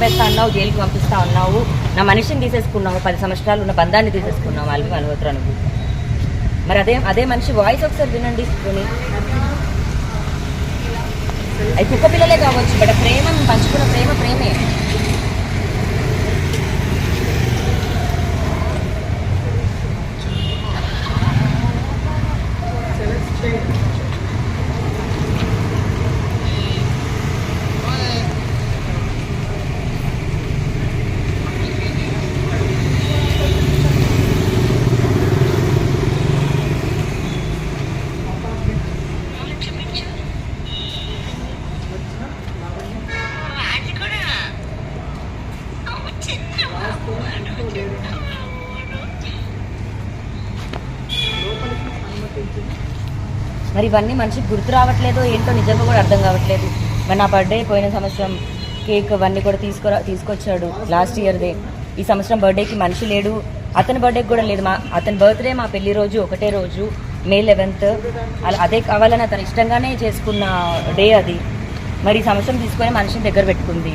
చంపేస్తా అన్నావు జైలుకి పంపిస్తా అన్నావు. నా మనిషిని తీసేసుకున్నావు పది సంవత్సరాలు ఉన్న బంధాన్ని తీసేసుకున్నావు మాల్వి మల్హోత్రా నువ్వు మరి అదే అదే మనిషి వాయిస్ ఒకసారి వినండి పోనీ. అది కుక్క పిల్లలే కావచ్చు. మరి ఇవన్నీ మనిషికి గుర్తు రావట్లేదో ఏంటో నిజంగా కూడా అర్థం కావట్లేదు. మరి నా బర్త్డే పోయిన సంవత్సరం కేక్ అవన్నీ కూడా తీసుకురా తీసుకొచ్చాడు లాస్ట్ ఇయర్దే ఈ సంవత్సరం బర్త్డేకి మనిషి లేడు. అతని బర్త్డేకి కూడా లేదు. మా అతని బర్త్డే మా పెళ్ళి రోజు ఒకటే రోజు మే లెవెన్త్ అలా అదే కావాలని అతను ఇష్టంగానే చేసుకున్న డే అది. మరి ఈ సంవత్సరం తీసుకొని మనిషిని దగ్గర పెట్టుకుంది.